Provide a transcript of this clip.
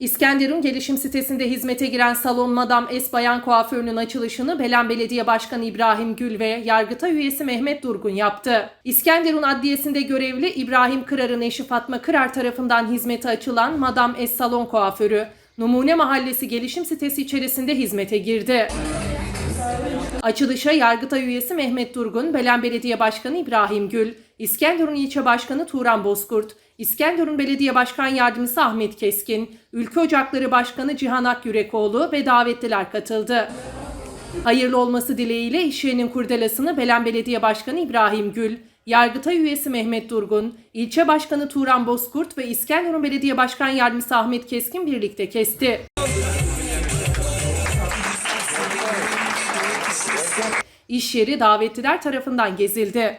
İskenderun Gelişim sitesinde hizmete giren Salon Madam Es Bayan Kuaförü'nün açılışını Belen Belediye Başkanı İbrahim Gül ve Yargıtay üyesi Mehmet Durgun yaptı. İskenderun Adliyesi'nde görevli İbrahim Kırar'ın eşi Fatma Kırar tarafından hizmete açılan Madam Es Salon Kuaförü, Numune Mahallesi Gelişim sitesi içerisinde hizmete girdi. Açılışa Yargıtay üyesi Mehmet Durgun, Belen Belediye Başkanı İbrahim Gül, İskenderun İlçe Başkanı Turan Bozkurt, İskenderun Belediye Başkan Yardımcısı Ahmet Keskin, Ülke Ocakları Başkanı Cihan Akyürekoğlu ve davetliler katıldı. Hayırlı olması dileğiyle iş yerinin kurdelasını Belen Belediye Başkanı İbrahim Gül, Yargıtay üyesi Mehmet Durgun, İlçe Başkanı Turan Bozkurt ve İskenderun Belediye Başkan Yardımcısı Ahmet Keskin birlikte kesti. İş yeri davetliler tarafından gezildi.